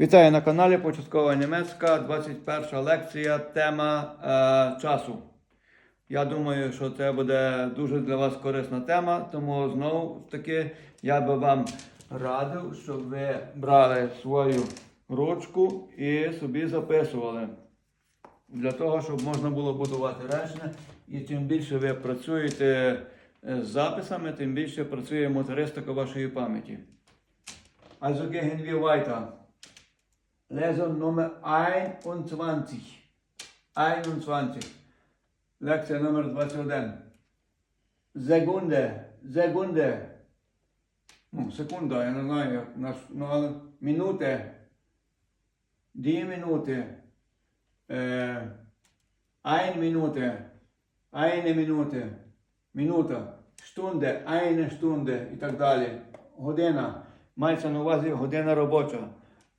Вітаю на каналі Початкова Німецька, 21 лекція, тема е, часу. Я думаю, що це буде дуже для вас корисна тема, тому знову таки я би вам радив, щоб ви брали свою ручку і собі записували. Для того, щоб можна було будувати речення. І чим більше ви працюєте е, з записами, тим більше працює мотористика вашої пам'яті. Also gehen wir. Lesson Nummer 21. 21. Лекція номер 21. Секунде. Секунде. Ну, секунда, я не знаю, як наш, ну, але минуте. Дві минути. Ein Minute. Eine Minute. Минута. Штунде, eine Stunde і так далі. Година. Мається на увазі година робоча.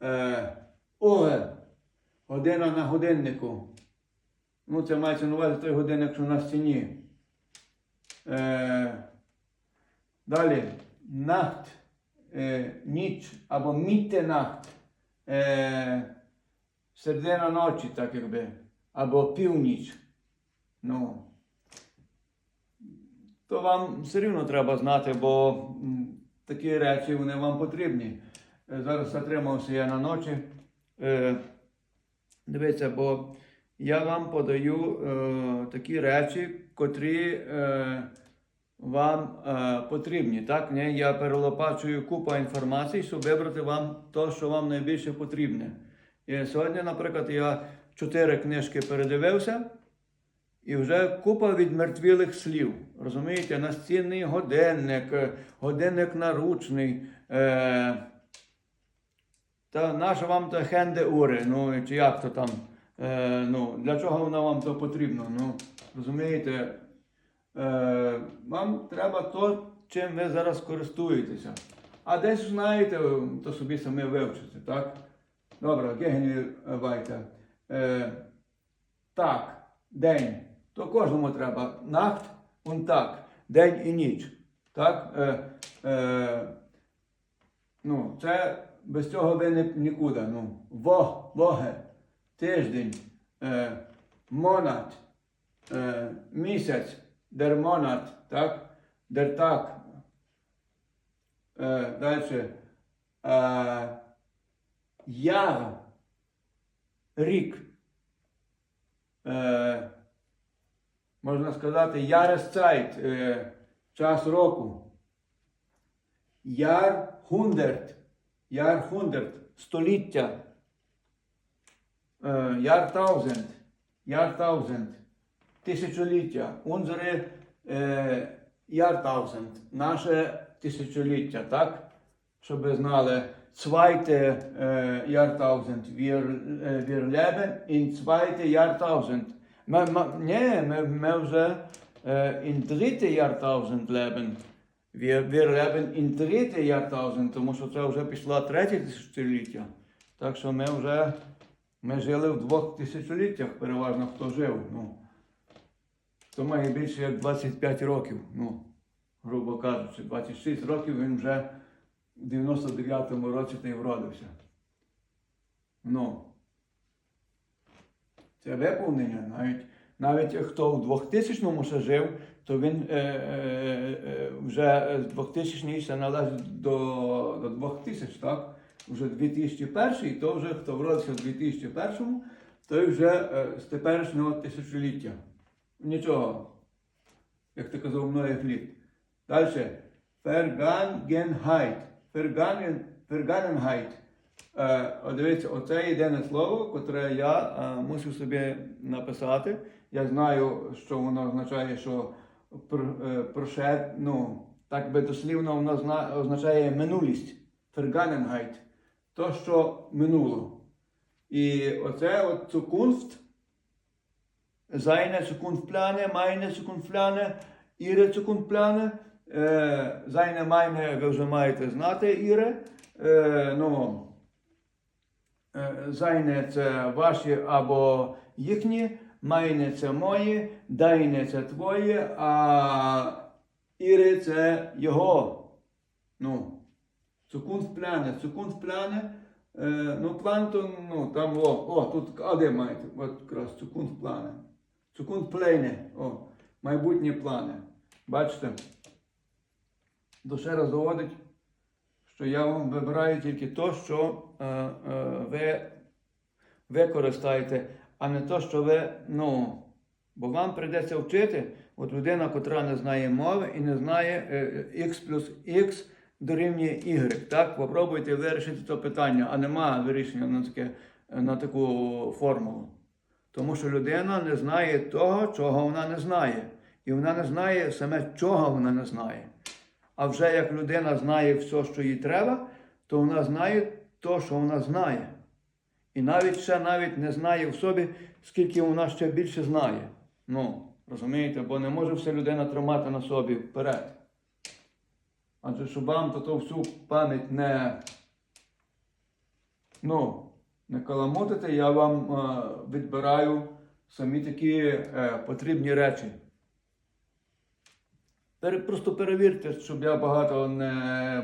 Е, Угер. Година на годиннику. Ну, це мається на увазі той годинник, що на стіні. Е, далі. Нахт. Е, ніч або міттенахт. Е, середина ночі, так якби. Або північ. Ну. То вам все рівно треба знати, бо такі речі вони вам потрібні. Е, Зараз затримався я на ночі. Е, дивіться, бо я вам подаю е, такі речі, котрі е, вам е, потрібні. Так? Ні? Я перелопачую купу інформації, щоб вибрати вам те, що вам найбільше потрібне. І сьогодні, наприклад, я чотири книжки передивився. І вже купа відмертвілих слів. Розумієте, настінний годинник, е, годинник наручний. Е, та наша вам та хенде ури, ну чи як то там. Е, ну, для чого воно вам то потрібно? Ну, розумієте, е, вам треба то, чим ви зараз користуєтеся. А десь знаєте, то собі самі вивчите, так? Добре, гегені вайте. Е, так, день. То кожному треба. Нахт und так. День і ніч. Так? Е, е, ну, це без цього ви не, нікуди. Ну, во, воге, тиждень, е, монат, е, місяць, дер монат, так? Дер так. Е, далі. Е, яр, рік. Е, можна сказати, Jahreszeit, е, час року. Яр хундерт, яр століття. Е, яр таузенд, яр тисячоліття. Unsere е, наше тисячоліття, так? Щоб знали. Äh, äh, wir leben in zweite Jahrtausend. Ми, вже äh, in dritte Jahrtausend leben. Wir, leben in dritte Jahrtausend, тому що це вже пішло третє тисячоліття. Так що ми вже ми жили в двох тисячоліттях, переважно хто жив. Ну, хто має більше як 25 років, ну, грубо кажучи, 26 років він вже в 99-му році та й вродився. Ну. Це виповнення. Навіть, навіть хто в 2000-му ще жив, то він е, е, е, вже з 2000 ще належить до, до 2000, так? Вже 2001, то вже хто вродився в 2001, той вже е, з теперішнього тисячоліття. Нічого. Як ти казав, мною фліт. Далі. Vergangenheit. Vergangen, Vergangenheit. Е, дивіться, оце єдине слово, котре я е, мусив собі написати. Я знаю, що воно означає, що проше, ну, так би дослівно воно означає минулість. Vergangenheit. То, що минуло. І оце от Zukunft, seine Zukunftspläne, meine Zukunftspläne, ihre Zukunftspläne. Е, Seine, meine, ви вже маєте знати, Іре. Е, ну, е, це ваші або їхні, meine – це мої, deine – це твоє, а Іре – це його. Ну, Zukunftspläne. Zukunftspläne Е, ну, план то, ну, там, о, о, тут, а де маєте? От якраз цукунт плани. Цукунт плейне, о, майбутні плани. Бачите? Душа розводить, що я вам вибираю тільки то, що е, е, ви використаєте, а не то, що ви, ну, бо вам прийдеться вчити, от людина, котра не знає мови і не знає е, x плюс x дорівнює y. Так, попробуйте вирішити це питання, а нема вирішення на, таке, на таку формулу. Тому що людина не знає того, чого вона не знає. І вона не знає саме, чого вона не знає. А вже як людина знає все, що їй треба, то вона знає то, що вона знає. І навіть ще навіть не знає в собі, скільки вона ще більше знає. Ну, розумієте, бо не може все людина тримати на собі вперед. Адже щоб вам то, то всю пам'ять не, ну, не каламутити, я вам е, відбираю самі такі е, потрібні речі. Пере- Просто перевірте, щоб я багато не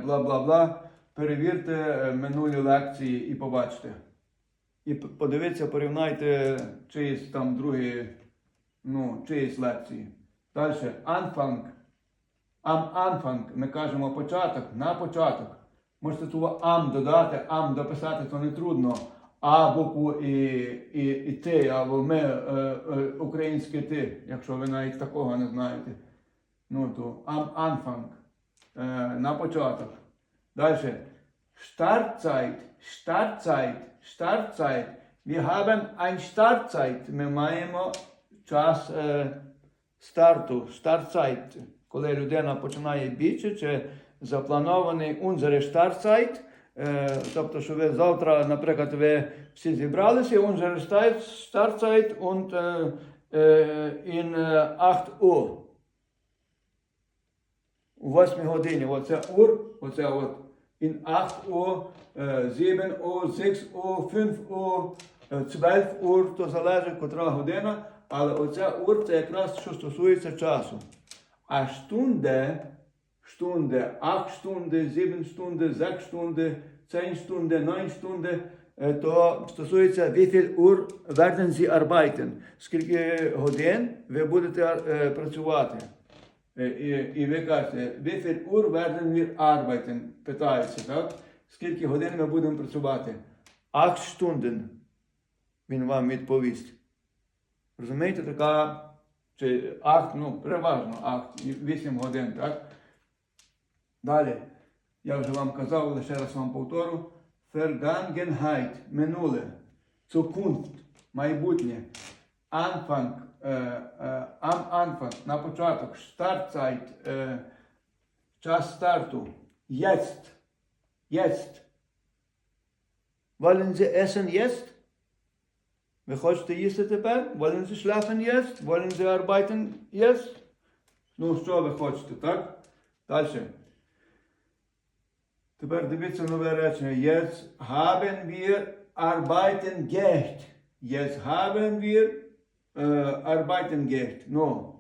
бла-бла-бла. Перевірте е, минулі лекції і побачите. І подивіться, порівняйте чиїсь там другі, ну, чиїсь лекції. Далі, анфанг. Ам анфанг, ми кажемо початок, на початок. Можете слово ам додати, ам дописати, то не трудно. А букву і, і, і ти, або ми, е, е, українське ти, якщо ви навіть такого не знаєте. Ну то ам анфанг. Е, на початок. Далі. Startzeit, Startzeit, Startzeit. Wir haben ein Startzeit. Ми маємо час е, старту, Startzeit. Коли людина починає більше, чи запланований unsere Startzeit. Е, тобто, що ви завтра, наприклад, ви всі зібралися, Start- Startzeit und е, е, in е, 8 Uhr. У 8 годині, оце ур, оце от in 8 Uhr, е, 7 Uhr, 6 Uhr, 5 Uhr, е, 12 Uhr, то залежить котра година, але оце ур це якраз що стосується часу. А штунде, штунде, 8 штунди, 7 штунди, 6 штунди, 10 штунди, 9 штунди, е, то стосується viel Uhr werden Sie скільки годин ви будете працювати. І, і ви кажете, viel Uhr werden wir arbeiten? Питається, так? Скільки годин ми будемо працювати? 8 Stunden. Він вам відповість. Розумієте, така, чи 8, ну, переважно 8, 8 годин, так? Далі. Я вже вам казав, лише раз вам повторю. Vergangenheit, минуле. Zukunft, майбутнє. Е, am Anfang, на початок, Startzeit, е, час старту, jetzt, jetzt. Wollen Sie essen jetzt? Ви хочете їсти тепер? Wollen Sie schlafen jetzt? Wollen Sie arbeiten jetzt? Ну, що ви хочете, так? Далі. Тепер дивіться нове речення. Jetzt haben wir arbeiten Geld. Jetzt haben wir äh, arbeiten Geld. No.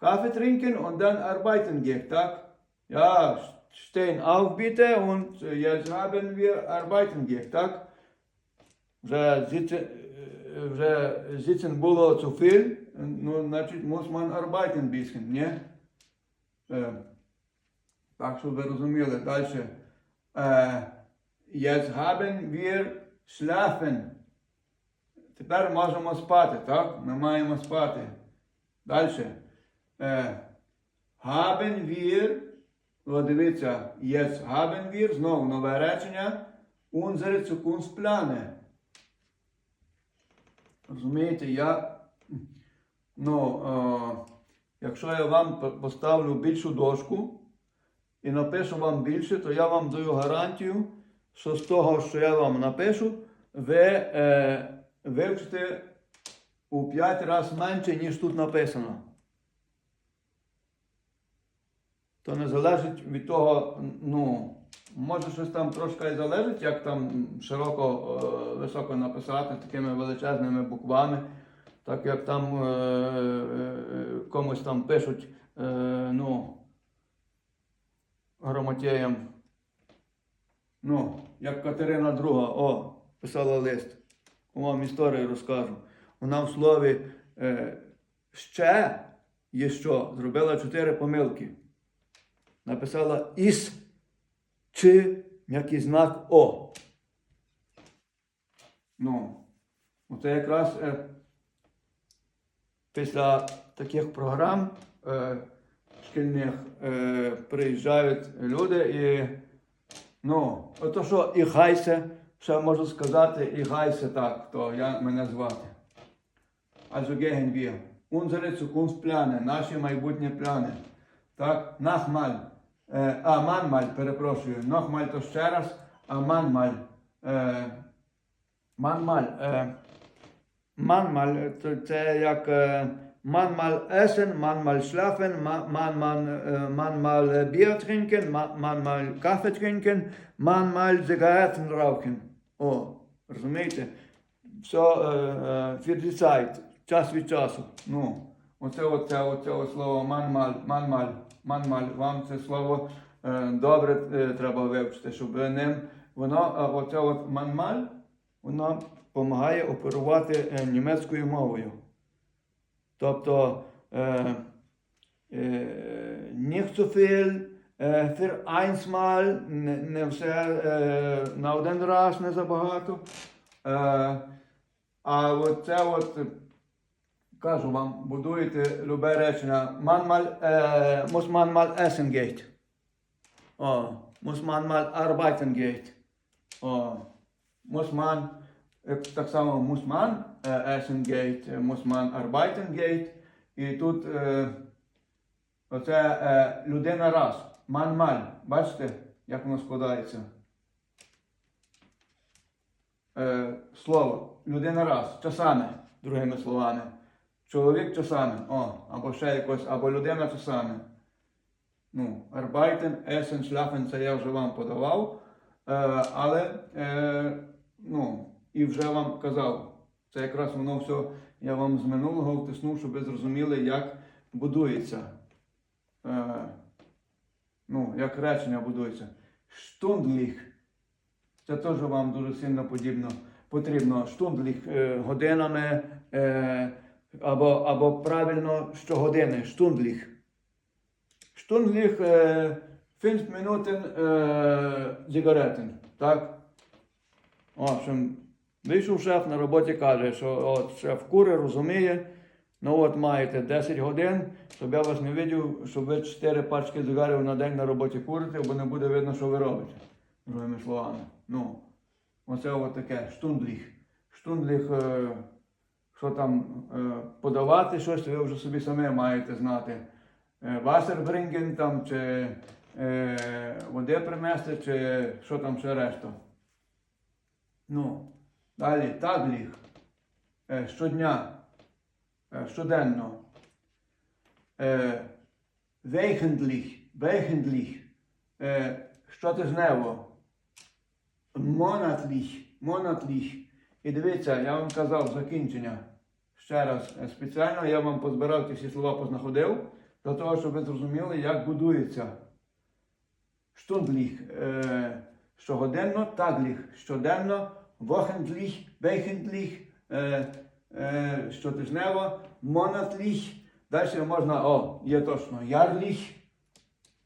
Kaffee trinken und dann arbeiten Geld, tak? Ja, stehen auf bitte und äh, jetzt haben wir arbeiten Geld, так? Вже sitzen, е, вже sitzen було zu viel, ну, значить, muss man arbeiten bisschen, не? Е, так, щоб ви розуміли. Далі. Е, jetzt haben wir schlafen. Тепер можемо спати, так? Ми маємо спати. Далі. Haben wir, дивіться, jetzt haben wir, знову нове речення, unsere Zukunftspläne. Розумієте, я, ну, е, якщо я вам поставлю більшу дошку і напишу вам більше, то я вам даю гарантію, що з того, що я вам напишу, ви е, вивчите у 5 разів менше, ніж тут написано. То не залежить від того, ну, може щось там трошки і залежить, як там широко, е, високо написати такими величезними буквами, так як там е, е, комусь там пишуть, е, ну, грамотеям. Ну, як Катерина II, о, писала лист. Вам історію розкажу. Вона в слові е, ще є що, зробила чотири помилки. Написала іс чи м'який знак О. Ну, оце якраз е, після таких програм е, шкільних е, приїжджають люди і ну, ото що і хайся, ще можу сказати, і гайся так, то я мене звати. Also gehen wir. Unsere Zukunftspläne, наші майбутні плани. Так, нахмаль. Е, а манмаль, перепрошую. Нохмаль то ще раз, а манмаль. Е, манмаль. Е, манмаль це як манмаль есен, манмаль schlafen, е, манмаль Bier trinken, манмаль Kaffee trinken, манмаль Zigaretten rauchen. О, розумієте? Все е, е, Zeit, час від часу. Ну, оце, оце, оце слово манмаль, манмаль, манмаль. Вам це слово е, добре е, треба вивчити, щоб ним воно, е, оце от манмаль, воно допомагає оперувати е, німецькою мовою. Тобто е, е, е, für einmal, не, не все е, на один раз, не забагато. Е, а от це от, е, кажу вам, будуєте любе речення. Е, muss man mal essen geht. О, muss man mal arbeiten geht. О, muss man, е, так само muss man е, essen geht, е, muss man arbeiten geht. І тут е, оце е, людина раз. Man-mal. Бачите, як воно складається? е, слово людина раз, часами, другими словами. Чоловік часами, о, або ще якось, або людина часами. Ну, arbeiten, essen, schlafen, це я вже вам подавав. Е, але, е, ну, і вже вам казав. Це якраз воно все, я вам з минулого втиснув, щоб ви зрозуміли, як будується. Ну, як речення будується. Штундліх. Це теж вам дуже сильно подібно, потрібно штундліх е, годинами е, або, або правильно щогодини, штундліх. Штундліх е, 5 минутин е, зігаретин. Так? О, що вийшов шеф на роботі каже, що от шеф кури розуміє, ну от маєте 10 годин, щоб я вас не видів, щоб ви 4 пачки зигарів на день на роботі курите, бо не буде видно, що ви робите. Другими словами. Ну, оце от таке штундліх. Штундліх, е, що там е, подавати щось, ви вже собі самі маєте знати. Е, там, чи е, води принести, чи що там ще решта. Ну, далі тагліх. Е, щодня, щоденно. Е, вейхендліх, вейхендліх. Е, щотижнево. Монатліх, монатліх. І дивіться, я вам казав закінчення. Ще раз, е, спеціально я вам позбирав ті всі слова познаходив, для того, щоб ви зрозуміли, як будується. Штундліх е, щогоденно, тагліх щоденно, вохендліх, вейхендліх, е, е, щотижнево, монатліх. Далі можна, о, є точно, ярліх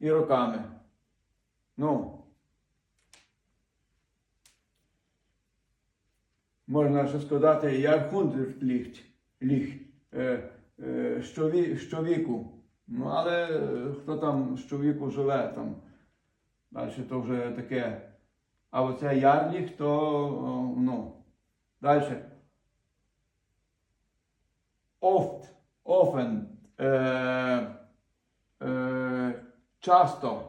і роками. Ну. Можна ще сказати, як ліхт, ліг, е, е, щові, щовіку. Ну, але е, хто там щовіку живе, там далі то вже таке. А оце ярліх, то ну. Далі. Oft, often, е, е, часто,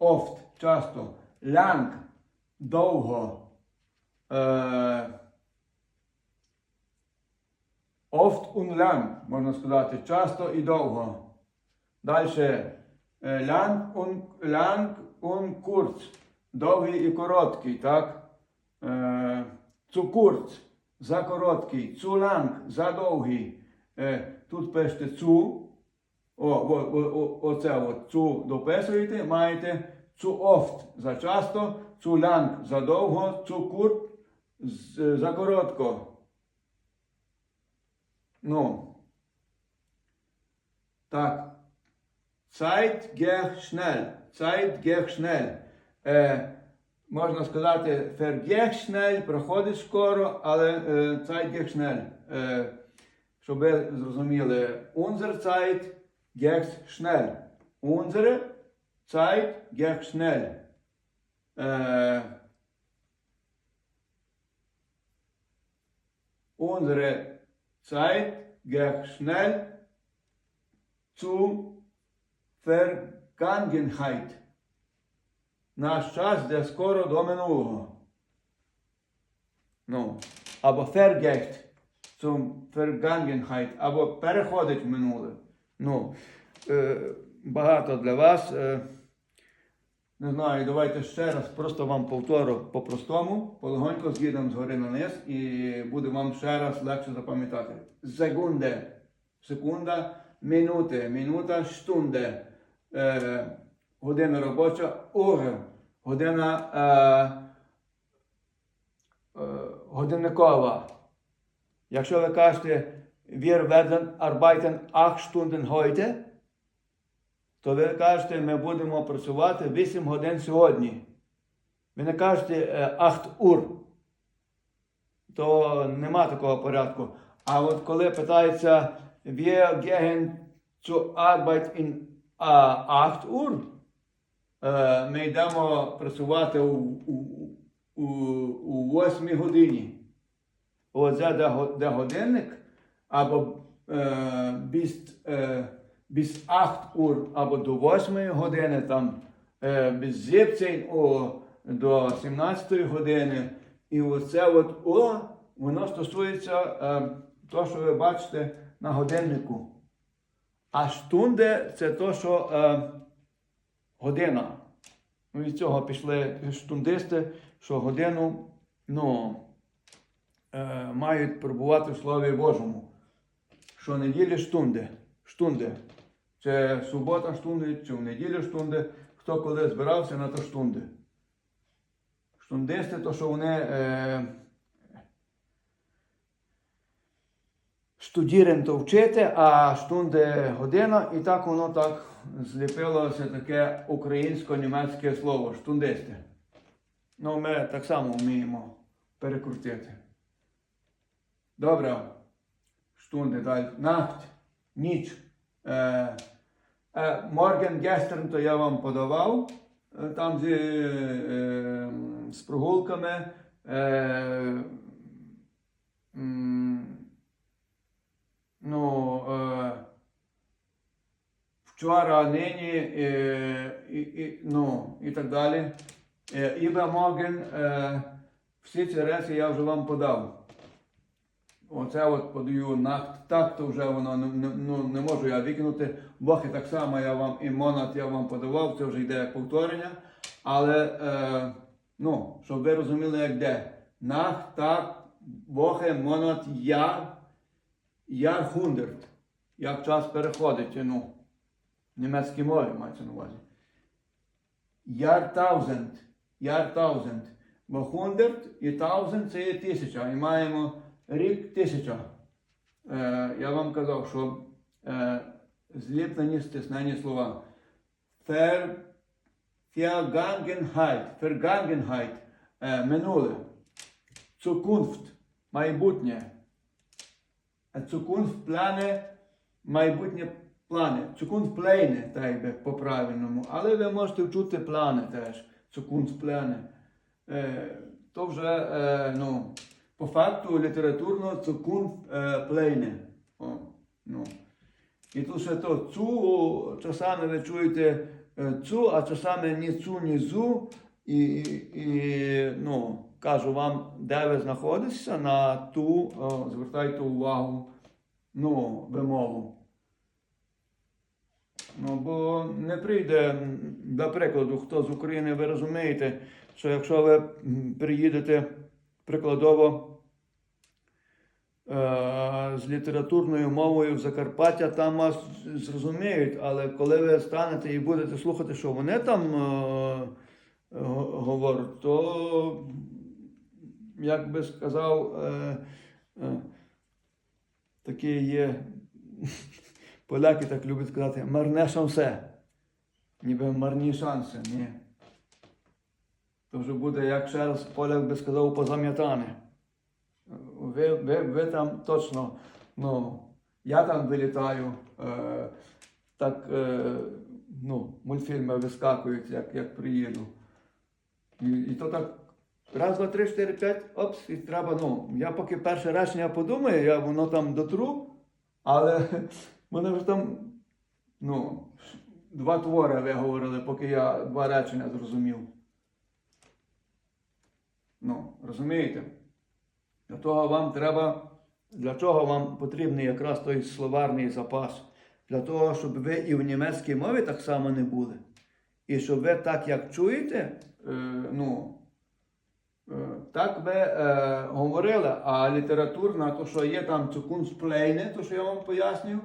oft, часто, lang, довго. Е, Oft und lang, можна сказати, часто і довго. Далі. Lang und, lang und kurz. Довгий і короткий, так? Zu kurz, за короткий. Lang, за довгий. Е, тут пишете zu. О, о, о, оце от zu дописуєте, маєте zu oft за часто, цулянг задовго, цукур з- закоротко. Ну. Так. Zeit geht schnell. Zeit geht schnell. Е, можна сказати, vergeht schnell, проходить скоро, але е, Zeit geht schnell. Е, щоб ви зрозуміли, unser Zeit geht schnell. Unsere Zeit geht schnell. Е, unsere Zeit geht schnell zu Vergangenheit. Наш час йде скоро до минулого. Ну, або vergeht zum Vergangenheit, або переходить в минуле. Ну, е, багато для вас. Е, не знаю, давайте ще раз просто вам повторю по-простому, полегонько з'їдемо згори на низ і буде вам ще раз легше запам'ятати. Секунде, секунда, минути, минута, штунде, е, година робоча, уре, година е, е, годинникова. Якщо ви кажете, wir werden arbeiten 8 Stunden heute, то ви кажете, ми будемо працювати 8 годин сьогодні. Ви не кажете е, 8 ур. То нема такого порядку. А от коли питається wir gehen zur Arbeit in äh, 8 ур, е, ми йдемо працювати у, у, у, у 8 годині. Оце де, годинник, або е, е, 8 ур, або до 8 години, там е, 17 Uhr, до 17 години. І оце от О, воно стосується е, того, що ви бачите на годиннику. А штунде це то, що е, година. Ну, від цього пішли штундисти, що годину, ну е, мають перебувати в Слові Божому. Що неділі штунди. Штунди. Це субота штунди, чи в неділю штунди. Хто коли збирався на то штунди. Штундисти, то що вони е, штудірен то вчити, а штунди година, і так воно так зліпилося таке українсько-німецьке слово штундисти. Ну, ми так само вміємо перекрутити. Добре. Штунди далі. Nacht, ніч. Е, е, Morgen, gestern, то я вам подавав. е, Там зі, е, з прогулками. Е, м, ну, вчора, нині е, і, і, ну, і так далі. Е, Übermorgen, е, всі ці речі я вже вам подав. Оце от подаю нахт, так, то вже воно ну, не можу я викинути. Бохи так само я вам і монат я вам подавав, це вже йде як повторення. Але е, ну, щоб ви розуміли, як де. Нах, так, бохи, монат, яр, яр хундерт. Як час переходить, ну, німецькій мові мається на увазі. Яр таузенд, яр таузенд. Бо хундерт і таузенд це є тисяча. І маємо рік тисяча. Е, я вам казав, що е, зліплені стиснені слова. Ver, Vergangenheit, Vergangenheit, е, минуле. Zukunft, майбутнє. Е, Zukunft плани, майбутнє плани. Плани, так би по-правильному. Але ви можете вчути плани теж. Плани. Е, то вже, е, ну, по факту літературно Zukunft е. О, ну. І тут ще то цу, часами ви чуєте е, цу, а часами ні цу, ні зу. І, і ну, кажу вам, де ви знаходитеся, на ту, о, звертайте увагу ну, вимову. Ну, бо не прийде, до прикладу, хто з України, ви розумієте, що якщо ви приїдете прикладово е, з літературною мовою в Закарпаття, там вас зрозуміють, але коли ви станете і будете слухати, що вони там е, го- говорю, то, як би сказав, е, е, такі є, поляки так люблять сказати, марне шансе. Ніби марні шанси, ні. То вже буде, як ще раз поляк би сказав, позам'ятане. Ви, ви, ви там точно, ну, я там вилітаю, е, так, е, ну, мультфільми вискакують, як, як приїду. І, і то так раз, два, три, чотири, п'ять, опс, і треба, ну, я поки перше речення подумаю, я воно там дотру, але вони вже там, ну, два твори виговорили, поки я два речення зрозумів. Ну, розумієте? Для того вам треба, для чого вам потрібний якраз той словарний запас? Для того, щоб ви і в німецькій мові так само не були. І щоб ви так, як чуєте, е, ну, е, так ви е, говорили, а літературна, то що є там цукунсплейне, то що я вам пояснюю,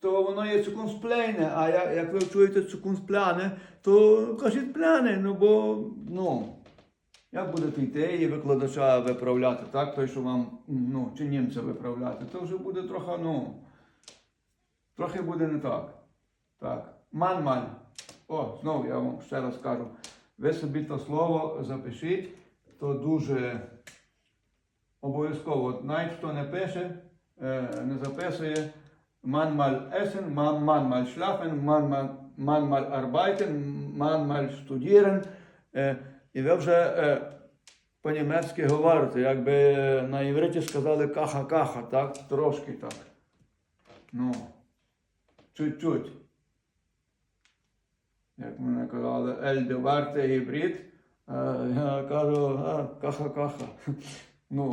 то воно є цукунсплейне, а я, як ви чуєте цукунспляне, то кажіть пляне, ну бо, ну, як будете йти і викладача виправляти, так? Той, що вам, ну, чи німця виправляти, то вже буде трохи, ну, трохи буде не так. Так. Манмаль. О, знову я вам ще раз кажу. Ви собі то слово запишіть, то дуже обов'язково. Навіть хто не пише, е, не записує манмаль есен, ман- манмаль шлафен, манмаль, манмаль арбайтен, манмаль студірен. Е, І ви вже е, по-німецьки говорите, якби на івриті сказали каха-каха, так? Трошки так. Ну, чуть-чуть. Як мене казали, Ельде варте гібрид, я кажу, каха-каха. Ну,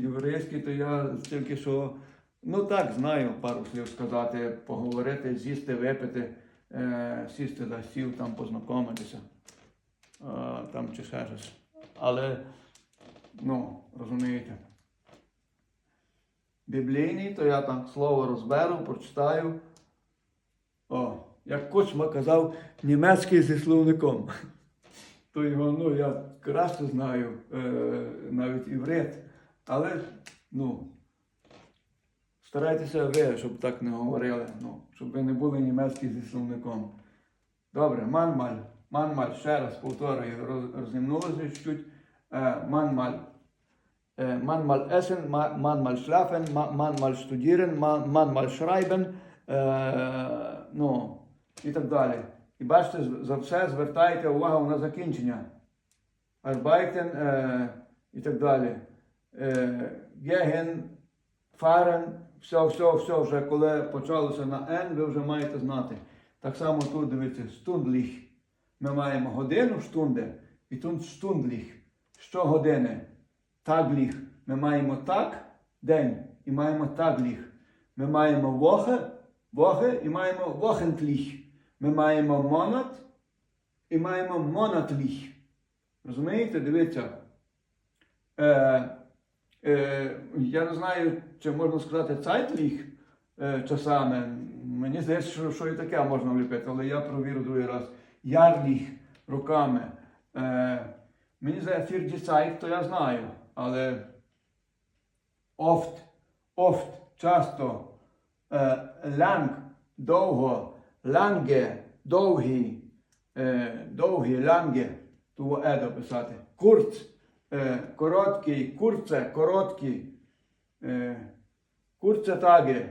єврейський, то я тільки що, ну так, знаю пару слів сказати, поговорити, з'їсти, випити, е, сісти за стіл, там познайомитися, е, там чи ще щось. Але, ну, розумієте. Біблійний, то я там слово розберу, прочитаю. О, як Кучма казав, німецький зі словником. То його, ну, я краще знаю, е, навіть іврит. Але, ну, старайтеся ви, щоб так не говорили, ну, щоб ви не були німецькі зі словником. Добре, манмаль, манмаль, ще раз повторюю, роз, розімнулося чуть. Е, манмаль. Е, manchmal essen, ma- manchmal schlafen, ma- manchmal studieren, ma- manchmal schreiben, е, ну, і так далі. І бачите, за все звертайте увагу на закінчення. Е, і так далі. Gehen, fahren, все, все, все, вже коли почалося на N, ви вже маєте знати. Так само тут дивіться, stundlich. Ми маємо годину штунде, і тут stundlich. Щогодини. Тагліх. Ми маємо так день і маємо тагліх. Ми маємо вохе, вохе і маємо вохентліх. Ми маємо монат і маємо монатліх. Розумієте? Дивіться. Е, я не знаю, чи можна сказати цайтліх е, часами. Мені здається, що, що і таке можна вліпити, але я провірю другий раз. Ярліх руками. Е, мені здається, фірдісайт, то я знаю, але oft, oft, часто, е, lang, довго, lange, довгий, е, довгий, lange, того е дописати. Курц, е, короткий, курце, короткий, е, курце таге,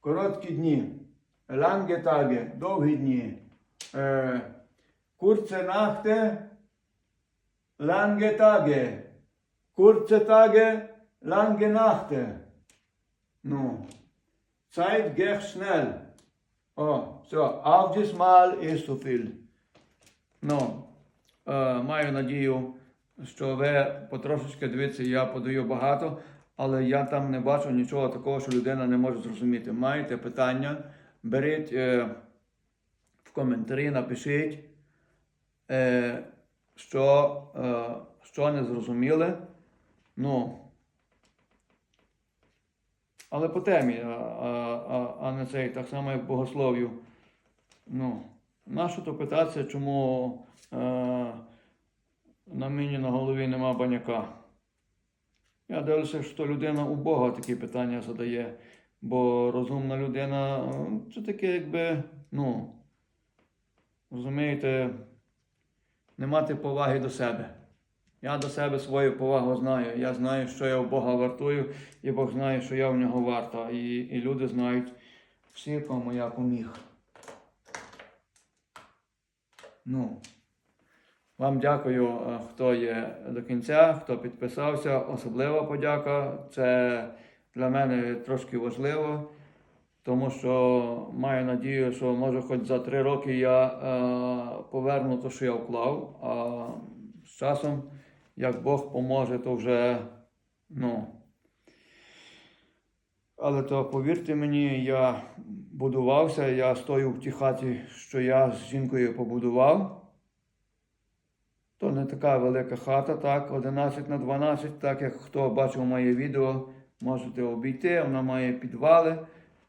короткі дні, ланге таге, довгі дні, е, курце нахте, lange Tage, kurze Tage, lange Nachte. Ну, Zeit geht schnell. О, все, auf das Mal ist so viel. Ну, е, маю надію, що ви потрошечки дивіться, я подаю багато, але я там не бачу нічого такого, що людина не може зрозуміти. Маєте питання, беріть е, в коментарі, напишіть. Е, що, е, що не зрозуміли. Ну, але по темі, а, а, а, не цей, так само як богослов'ю. Ну, нащо то питатися, чому е, на мені на голові нема баняка. Я дивлюся, що людина у Бога такі питання задає. Бо розумна людина це таке, якби, ну, розумієте, не мати поваги до себе. Я до себе свою повагу знаю. Я знаю, що я у Бога вартую, і Бог знає, що я в нього варта. І, і люди знають всі, кому я поміг. Ну, вам дякую, е, хто є до кінця, хто підписався. Особлива подяка. Це для мене трошки важливо, тому що маю надію, що може хоч за три роки я е, поверну те, що я вклав. А з часом, як Бог поможе, то вже ну. Але то повірте мені, я будувався, я стою в тій хаті, що я з жінкою побудував. То не така велика хата, так, 11 на 12, так як хто бачив моє відео, можете обійти. Вона має підвали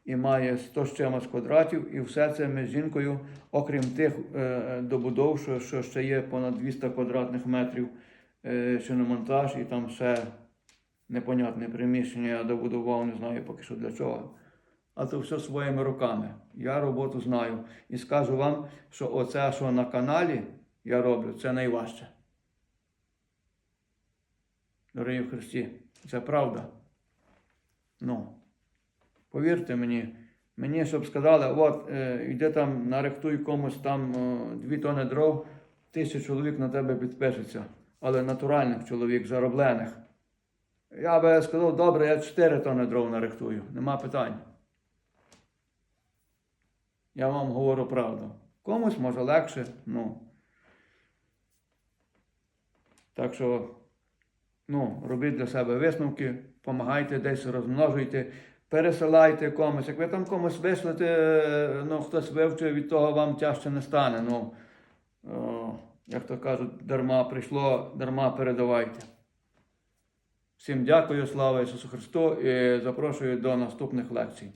і має 100 з чимось квадратів. І все це ми з жінкою, окрім тих е, добудов, що, що ще є понад 200 квадратних метрів е, шиномонтаж, і там все непонятне приміщення я добудував, не знаю поки що для чого. А то все своїми руками. Я роботу знаю. І скажу вам, що оце, що на каналі я роблю, це найважче. Дорогі в Христі, це правда. Ну, повірте мені, мені щоб сказали, от, е, йди там, нарихтуй комусь там е, дві тони дров, тисяча чоловік на тебе підпишеться, але натуральних чоловік, зароблених. Я би сказав, добре, я 4 тони дров нарихтую, нема питань. Я вам говорю правду. Комусь може легше, ну. Так що, ну, робіть для себе висновки, допомагайте десь розмножуйте, пересилайте комусь. Як ви там комусь вишлете, ну, хтось вивчив, від того вам тяжче не стане. Ну, о, як то кажуть, дарма прийшло, дарма передавайте. Всім дякую, слава Ісусу Христу і запрошую до наступних лекцій.